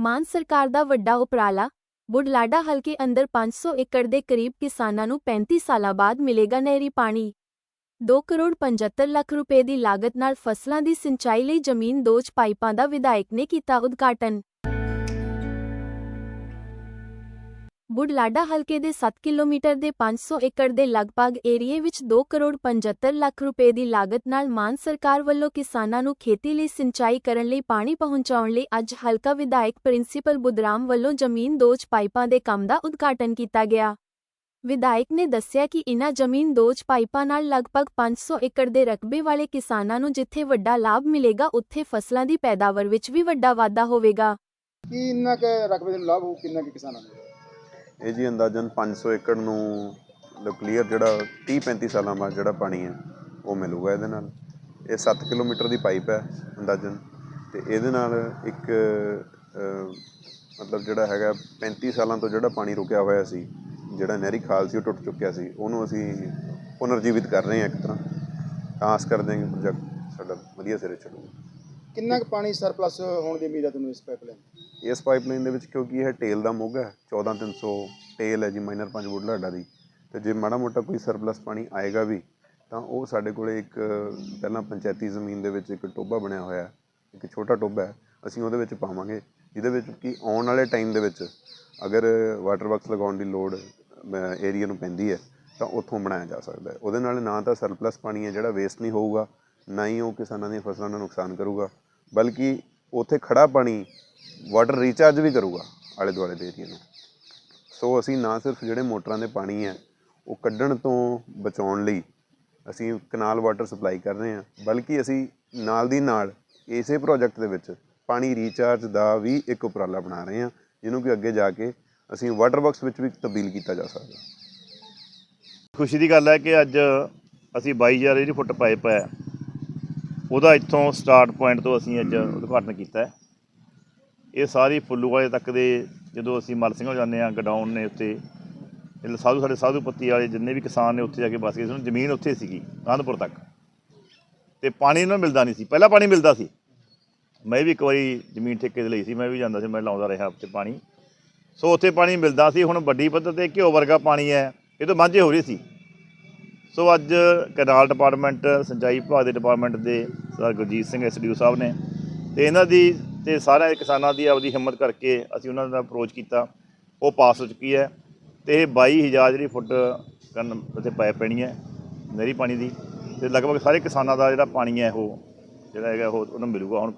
ਮਾਨ ਸਰਕਾਰ ਦਾ ਵੱਡਾ ਉਪਰਾਲਾ, ਬੁਢਲਾਡਾ ਹਲਕੇ ਅੰਦਰ 500 ਏਕੜ ਦੇ ਕਰੀਬ ਕਿਸਾਨਾਂ ਨੂੰ 35 ਸਾਲਾਂ ਬਾਅਦ ਮਿਲੇਗਾ ਨਹਿਰੀ ਪਾਣੀ। 2 ਕਰੋੜ 75 ਲੱਖ ਰੁਪਏ ਦੀ ਲਾਗਤ ਨਾਲ ਫਸਲਾਂ ਦੀ ਸਿੰਚਾਈ ਲਈ ਜ਼ਮੀਨ ਦੋਜ ਪਾਈਪਾਂ ਦਾ ਵਿਧਾਇਕ ਨੇ ਕੀਤਾ ਉਦਘਾਟਨ। ਬੁਢਲਾਡਾ ਹਲਕੇ ਦੇ 7 ਕਿਲੋਮੀਟਰ ਦੇ 500 ਏਕੜ ਦੇ ਲਗਭਗ ਏਰੀਏ ਵਿੱਚ 2 ਕਰੋੜ 75 ਲੱਖ ਰੁਪਏ ਦੀ ਲਾਗਤ ਨਾਲ ਮਾਨ ਸਰਕਾਰ ਵੱਲੋਂ ਕਿਸਾਨਾਂ ਨੂੰ ਖੇਤੀ ਲਈ ਸਿੰਚਾਈ ਕਰਨ ਲਈ ਪਾਣੀ ਪਹੁੰਚਾਉਣ ਲਈ ਅੱਜ ਹਲਕਾ ਵਿਧਾਇਕ ਪ੍ਰਿੰਸੀਪਲ ਬੁਦਰਾਮ ਵੱਲੋਂ ਜ਼ਮੀਨ ਦੋਜ ਪਾਈਪਾਂ ਦੇ ਕੰਮ ਦਾ ਉਦਘਾਟਨ ਕੀਤਾ ਗਿਆ। ਵਿਧਾਇਕ ਨੇ ਦੱਸਿਆ ਕਿ ਇਨ੍ਹਾਂ ਜ਼ਮੀਨ ਦੋਜ ਪਾਈਪਾਂ ਨਾਲ ਲਗਭਗ 500 ਏਕੜ ਦੇ ਰਕਬੇ ਵਾਲੇ ਕਿਸਾਨਾਂ ਨੂੰ ਜਿੱਥੇ ਵੱਡਾ ਲਾਭ ਮਿਲੇਗਾ, ਉੱਥੇ ਫਸਲਾਂ ਦੀ ਪੈਦਾਵਾਰ ਵਿੱਚ ਵੀ ਵੱਡਾ ਵਾਧਾ ਹੋਵੇਗਾ। ਕੀ ਇੰਨਾ ਕੁ ਰਕਬੇ ਦੇ ਲਾਭ ਹੋ ਕਿੰਨਾ ਕੁ ਕਿਸਾਨਾਂ ਨੂੰ? ਇਹ ਜੀ ਅੰਦਾਜ਼ਨ 500 ਏਕੜ ਨੂੰ ਮਤਲਬ ਕਲੀਅਰ ਜਿਹੜਾ 30 35 ਸਾਲਾਂ ਬਾਅਦ ਜਿਹੜਾ ਪਾਣੀ ਹੈ, ਉਹ ਮਿਲੂਗਾ ਇਹਦੇ ਨਾਲ। ਇਹ 7 ਕਿਲੋਮੀਟਰ ਦੀ ਪਾਈਪ ਹੈ ਅੰਦਾਜ਼ਨ ਤੇ ਇਹਦੇ ਨਾਲ ਇੱਕ ਮਤਲਬ ਜਿਹੜਾ ਹੈਗਾ 35 ਸਾਲਾਂ ਤੋਂ ਜਿਹੜਾ ਪਾਣੀ ਰੁਕਿਆ ਹੋਇਆ ਸੀ, ਜਿਹੜਾ ਨਹਿਰੀ ਖਾਲ ਸੀ, ਉਹ ਟੁੱਟ ਚੁੱਕਿਆ ਸੀ, ਉਹਨੂੰ ਅਸੀਂ ਪੁਨਰਜੀਵਿਤ ਕਰ ਰਹੇ ਹਾਂ ਇੱਕ ਤਰ੍ਹਾਂ। ਤਾਂ ਆਸ ਕਰਦੇ ਹਾਂ ਕਿ ਪ੍ਰੋਜੈਕਟ ਸਾਡਾ ਵਧੀਆ ਸਿਰੇ ਚੱਲੂਗਾ। ਕਿੰਨਾ ਕੁ ਪਾਣੀ ਸਰਪਲਸ ਹੋਣ ਦੀ ਉਮੀਦ ਹੈ ਤੁਹਾਨੂੰ ਇਸ ਪਾਈਪਲਾਈਨ ਇਸ ਪਾਈਪਲਾਈਨ ਦੇ ਵਿੱਚ ਕਿਉਂਕਿ ਇਹ ਟੇਲ ਦਾ ਮੋਗਾ ਹੈ 14300 ਟੇਲ ਹੈ ਜੀ ਮਾਈਨਰ ਪੰਜ ਬੁਢਲਾਡਾ ਦੀ। ਤੇ ਜੇ ਮਾੜਾ ਮੋਟਾ ਕੋਈ ਸਰਪਲਸ ਪਾਣੀ ਆਏਗਾ ਵੀ, ਤਾਂ ਉਹ ਸਾਡੇ ਕੋਲੇ ਇੱਕ ਪਹਿਲਾਂ ਪੰਚਾਇਤੀ ਜ਼ਮੀਨ ਦੇ ਵਿੱਚ ਇੱਕ ਟੋਬਾ ਬਣਿਆ ਹੋਇਆ ਹੈ, ਇੱਕ ਛੋਟਾ ਟੋਬਾ ਹੈ, ਅਸੀਂ ਉਹਦੇ ਵਿੱਚ ਪਾਵਾਂਗੇ, ਜਿਹਦੇ ਵਿੱਚ ਕਿ ਆਉਣ ਵਾਲੇ ਟਾਈਮ ਦੇ ਵਿੱਚ ਅਗਰ ਵਾਟਰ ਵਰਕਸ ਲਗਾਉਣ ਦੀ ਲੋੜ ਏਰੀਆ ਨੂੰ ਪੈਂਦੀ ਹੈ, ਤਾਂ ਉੱਥੋਂ ਬਣਾਇਆ ਜਾ ਸਕਦਾ ਹੈ। ਉਹਦੇ ਨਾਲ ਨਾ ਤਾਂ ਸਰਪਲਸ ਪਾਣੀ ਹੈ ਜਿਹੜਾ ਵੇਸਟ ਨਹੀਂ ਹੋਊਗਾ, ਨਾ ਹੀ ਉਹ ਕਿਸਾਨਾਂ ਦੀਆਂ ਫਸਲਾਂ ਨੂੰ ਨੁਕਸਾਨ ਕਰੂਗਾ, ਬਲਕਿ ਉੱਥੇ ਖੜਾ ਪਾਣੀ ਵਾਟਰ ਰੀਚਾਰਜ ਵੀ ਕਰੂਗਾ ਆਲੇ ਦੁਆਲੇ ਦੇ ਏਰੀਆ ਨੂੰ। ਸੋ ਅਸੀਂ ਨਾ ਸਿਰਫ ਜਿਹੜੇ ਮੋਟਰਾਂ ਦੇ ਪਾਣੀ ਹੈ, ਉਹ ਕੱਢਣ ਤੋਂ ਬਚਾਉਣ ਲਈ ਅਸੀਂ ਕਨਾਲ ਵਾਟਰ ਸਪਲਾਈ ਕਰ ਰਹੇ ਹਾਂ, ਬਲਕਿ ਅਸੀਂ ਨਾਲ ਦੀ ਨਾਲ ਇਸੇ ਪ੍ਰੋਜੈਕਟ ਦੇ ਵਿੱਚ ਪਾਣੀ ਰੀਚਾਰਜ ਦਾ ਵੀ ਇੱਕ ਉਪਰਾਲਾ ਬਣਾ ਰਹੇ ਹਾਂ, ਜਿਹਨੂੰ ਕਿ ਅੱਗੇ ਜਾ ਕੇ ਅਸੀਂ ਵਾਟਰ ਵਰਕਸ ਵਿੱਚ ਵੀ ਤਬਦੀਲ ਕੀਤਾ ਜਾ ਸਕਦਾ। ਖੁਸ਼ੀ ਦੀ ਗੱਲ ਹੈ ਕਿ ਅੱਜ ਅਸੀਂ 22000 ਜਿਹੜੀ ਫੁੱਟ ਪਾਈਪ ਹੈ, ਉਹਦਾ ਇੱਥੋਂ ਸਟਾਰਟ ਪੁਆਇੰਟ ਤੋਂ ਅਸੀਂ ਅੱਜ ਉਦਘਾਟਨ ਕੀਤਾ ਹੈ। ਇਹ ਸਾਰੀ ਫੁੱਲੂ ਵਾਲੇ ਤੱਕ ਦੇ ਜਦੋਂ ਅਸੀਂ ਮਲ ਸਿੰਘੋਂ ਜਾਂਦੇ ਹਾਂ ਗਡਾਊਨ ਨੇ ਉੱਤੇ ਇਹ ਸਾਧੂ ਸਾਡੇ ਸਾਧੂ ਪੱਤੀ ਵਾਲੇ ਜਿੰਨੇ ਵੀ ਕਿਸਾਨ ਨੇ ਉੱਥੇ ਜਾ ਕੇ ਬਸ ਗਏ ਸੀ ਜ਼ਮੀਨ ਉੱਥੇ ਸੀਗੀ ਕਾਂਦਪੁਰ ਤੱਕ। ਤੇ ਪਾਣੀ ਇਹਨਾਂ ਨੂੰ ਮਿਲਦਾ ਨਹੀਂ ਸੀ, ਪਹਿਲਾਂ ਪਾਣੀ ਮਿਲਦਾ ਸੀ। ਮੈਂ ਵੀ ਇੱਕ ਵਾਰੀ ਜ਼ਮੀਨ ਠੇਕੇ ਤੇ ਲਈ ਸੀ, ਮੈਂ ਵੀ ਜਾਂਦਾ ਸੀ, ਮੈਂ ਲਾਉਂਦਾ ਰਿਹਾ ਉੱਤੇ ਪਾਣੀ। ਸੋ ਉੱਥੇ ਪਾਣੀ ਮਿਲਦਾ ਸੀ, ਹੁਣ ਵੱਡੀ ਪੱਧਰ ਤੇ ਘਿਓ ਵਰਗਾ ਪਾਣੀ ਹੈ, ਇਹ ਤਾਂ ਮਾਝੇ ਹੋ ਰਹੀ ਸੀ। ਸੋ ਅੱਜ ਕਨਾਲ ਡਿਪਾਰਟਮੈਂਟ, ਸਿੰਚਾਈ ਵਿਭਾਗ ਦੇ ਡਿਪਾਰਟਮੈਂਟ ਦੇ ਸਰ ਗੁਰਜੀਤ ਸਿੰਘ ਐਸਡੀਓ ਸਾਹਿਬ ਨੇ, ਤੇ ਇਹਨਾਂ ਦੀ ਤੇ ਸਾਰੇ ਕਿਸਾਨਾਂ ਦੀ ਆਪਦੀ ਹਿੰਮਤ ਕਰਕੇ ਅਸੀਂ ਉਹਨਾਂ ਦਾ ਅਪਰੋਚ ਕੀਤਾ। ਉਹ ਪਾਸ ਹੋ ਚੁੱਕੀ ਹੈ ਤੇ ਇਹ 22000 ਜਿਹੜੀ ਫੁੱਟ ਕਰਨ ਉੱਥੇ ਪਾਇਪ ਪੈਣੀ ਹੈ, ਨਹਿਰੀ ਪਾਣੀ ਦੀ ਤੇ ਲਗਭਗ ਸਾਰੇ ਕਿਸਾਨਾਂ ਦਾ ਜਿਹੜਾ ਪਾਣੀ ਹੈ ਉਹ ਜਿਹੜਾ ਹੈਗਾ ਉਹ ਉਹਨੂੰ ਮਿਲੂਗਾ ਹੁਣ।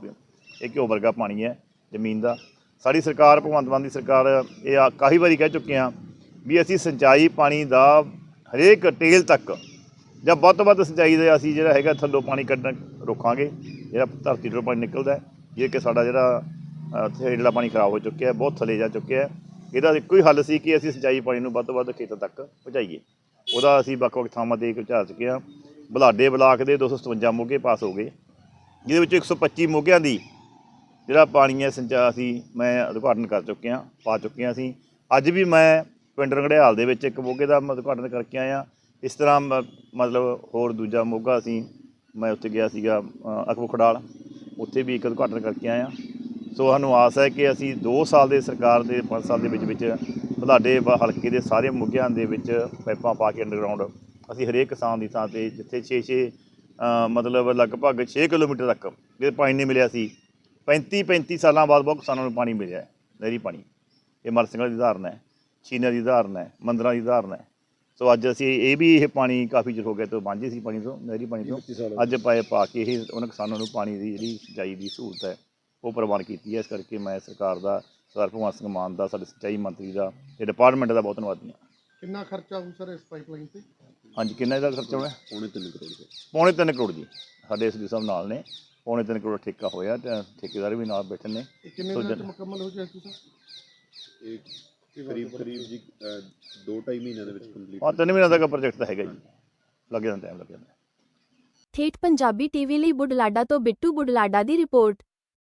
ਇਹ ਘਿਓ ਵਰਗਾ ਪਾਣੀ ਹੈ ਜ਼ਮੀਨ ਦਾ। ਸਾਡੀ ਸਰਕਾਰ, ਭਗਵੰਤ ਮਾਨ ਦੀ ਸਰਕਾਰ ਇਹ ਆ- ਕਾਫੀ ਵਾਰੀ ਕਹਿ ਚੁੱਕੇ ਹਾਂ ਵੀ ਅਸੀਂ ਸਿੰਚਾਈ ਪਾਣੀ ਦਾ ਹਰੇਕ ਟੇਲ ਤੱਕ ਜਾਂ ਵੱਧ ਤੋਂ ਵੱਧ ਸਿੰਚਾਈ ਦੇ ਅਸੀਂ ਜਿਹੜਾ ਹੈਗਾ ਥੱਲੋਂ ਪਾਣੀ ਕੱਢਣ ਰੋਕਾਂਗੇ, ਜਿਹੜਾ ਧਰਤੀ ਤੋਂ ਪਾਣੀ ਨਿਕਲਦਾ ਜੇ ਕਿ ਸਾਡਾ ਜਿਹੜਾ ਅ, ਉੱਥੇ ਪਾਣੀ ਖਰਾਬ ਹੋ ਚੁੱਕਿਆ ਹੈ ਬਹੁਤ ਥੱਲੇ ਜਾ ਚੁੱਕਿਆ ਹੈ। ਇਹਦਾ ਇੱਕੋ ਹੀ ਹੱਲ ਸੀ ਕਿ ਅਸੀਂ ਸਿੰਚਾਈ ਪਾਣੀ ਨੂੰ ਵੱਧ ਤੋਂ ਵੱਧ ਖੇਤਾਂ ਤੱਕ ਪਹੁੰਚਾਈਏ। ਉਹਦਾ ਅਸੀਂ ਵੱਖ-ਵੱਖ ਥਾਵਾਂ ਤੇ ਪਹੁੰਚਾ ਚੁੱਕੇ ਹਾਂ। ਬੁਲਾਡੇ ਬਲਾਕ ਦੇ 257 ਮੋਗੇ ਪਾਸ ਹੋ ਗਏ। ਜਿਹਦੇ ਵਿੱਚੋਂ 125 ਮੋਗਿਆਂ ਦੀ ਜਿਹੜਾ ਪਾਣੀ ਹੈ ਸਿੰਚਾ ਅਸੀਂ ਮੈਂ ਉਦਘਾਟਨ ਕਰ ਚੁੱਕੇ ਹਾਂ ਪਾ ਚੁੱਕੇ ਹਾਂ ਅਸੀਂ। ਅੱਜ ਵੀ ਮੈਂ ਪਿੰਡ ਰੰਗੜਿਆਲ ਦੇ ਵਿੱਚ ਇੱਕ ਮੋਗੇ ਦਾ ਮੈਂ ਉਦਘਾਟਨ ਕਰਕੇ ਆਇਆ। ਇਸ ਤਰ੍ਹਾਂ ਮ- ਮਤਲਬ ਹੋਰ ਦੂਜਾ ਮੋਗਾ ਅਸੀਂ ਮੈਂ ਉੱਥੇ ਗਿਆ ਸੀਗਾ ਅ, ਉੱਥੇ ਵੀ ਇੱਕ ਉਦਘਾਟਨ ਕਰਕੇ ਆਇਆ ਸੋ ਸਾਨੂੰ ਆਸ ਹੈ ਕਿ ਅਸੀਂ 2 ਸਾਲ ਦੇ ਸਰਕਾਰ ਦੇ 5 ਸਾਲ ਦੇ ਵਿੱਚ ਵਿੱਚ ਤੁਹਾਡੇ ਹਲਕੇ ਦੇ ਸਾਰੇ ਮੁੱਗਿਆਂ ਦੇ ਵਿੱਚ ਪਾਈਪਾਂ ਪਾ ਕੇ ਅੰਡਰਗਰਾਉਂਡ ਅਸੀਂ ਹਰੇਕ ਕਿਸਾਨ ਦੀ ਥਾਂ ਤੇ ਜਿੱਥੇ 6-6 ਮਤਲਬ ਲਗਭਗ 6 ਕਿਲੋਮੀਟਰ ਤੱਕ ਜੇ ਪਾਣੀ ਨਹੀਂ ਮਿਲਿਆ ਸੀ। 35 35 ਸਾਲਾਂ ਬਾਅਦ ਬਹੁਤ ਕਿਸਾਨਾਂ ਨੂੰ ਪਾਣੀ ਮਿਲਿਆ ਹੈ, ਨਹਿਰੀ ਪਾਣੀ। ਇਹ ਮਰਸਿੰਗਲ ਦੀ ਉਦਾਹਰਨ ਹੈ ਚੀਨਾ ਦੀ ਉਦਾਹਰਨ ਹੈ, ਮੰਦਰਾਂ ਦੀ ਉਦਾਹਰਨ ਹੈ। ਸੋ ਅੱਜ ਅਸੀਂ ਇਹ ਵੀ ਇਹ ਪਾਣੀ ਕਾਫੀ ਚਿਰ ਹੋ ਗਿਆ ਤੋਂ ਵਾਂਝੇ ਸੀ ਪਾਣੀ ਤੋਂ ਨਹਿਰੀ ਪਾਣੀ ਤੋਂ। ਅੱਜ ਪਾਏ ਪਾ ਕੇ ਇਹ ਉਹਨਾਂ ਕਿਸਾਨਾਂ ਨੂੰ ਪਾਣੀ ਦੀ ਜਿਹੜੀ ਸਿੰਚਾਈ ਦੀ ਸਹੂਲਤ ਹੈ ਉਹ ਪ੍ਰਵਾਨ ਕੀਤੀ ਹੈ। ਇਸ ਕਰਕੇ ਮੈਂ ਸਰਕਾਰ ਦਾ ਸਰਦਾਰ ਭਗਵੰਤ ਸਿੰਘ ਮਾਨ ਦਾ ਸਾਡੇ ਸਿੰਚਾਈ ਮੰਤਰੀ ਦਾ ਤੇ ਡਿਪਾਰਟਮੈਂਟ ਦਾ ਬਹੁਤ ਧੰਨਵਾਦੀ ਹਾਂ। ਕਿੰਨਾ ਖਰਚਾ ਆਊ ਸਰ ਇਸ ਪਾਈਪਲਾਈਨ ਤੇ? ਹਾਂਜੀ ਕਿੰਨਾ ਇਹਦਾ ਖਰਚਾ ਹੋਣਾ? ਪੌਣੇ 3 ਕਰੋੜ ਰੁਪਏ। ਪੌਣੇ ਤਿੰਨ ਕਰੋੜ ਜੀ। ਸਾਡੇ ਇਸ ਸਾਹਿਬ ਨਾਲ ਨੇ ਪੌਣੇ ਤਿੰਨ ਕਰੋੜ ਠੇਕਾ ਹੋਇਆ ਤੇ ਠੇਕੇਦਾਰ ਵੀ ਨਾਲ ਬੈਠੇ ਨੇ। ਕਿੰਨੇ ਸੋ ਦਿਨਾਂ ਮੁਕੰਮਲ ਹੋ ਜਾਏਗਾ ਸਰ? ਇਹ ਕਰੀਬ ਕਰੀਬ ਜੀ 2.5 ਮਹੀਨਿਆਂ ਦੇ ਵਿੱਚ ਕੰਪਲੀਟ ਹਾਂ। ਤਿੰਨ ਮਹੀਨਿਆਂ ਤੱਕ ਪ੍ਰੋਜੈਕਟ ਤਾਂ ਹੈਗਾ ਜੀ ਲੱਗ ਜਾਂਦਾ ਟਾਈਮ ਲੱਗ ਜਾਂਦਾ। ਠੇਠ ਪੰਜਾਬੀ ਟੀਵੀ ਲਈ ਬੁਢਲਾਡਾ ਤੋਂ ਬਿੱਟੂ ਬੁਢਲਾਡਾ ਦੀ ਰਿਪੋਰਟ।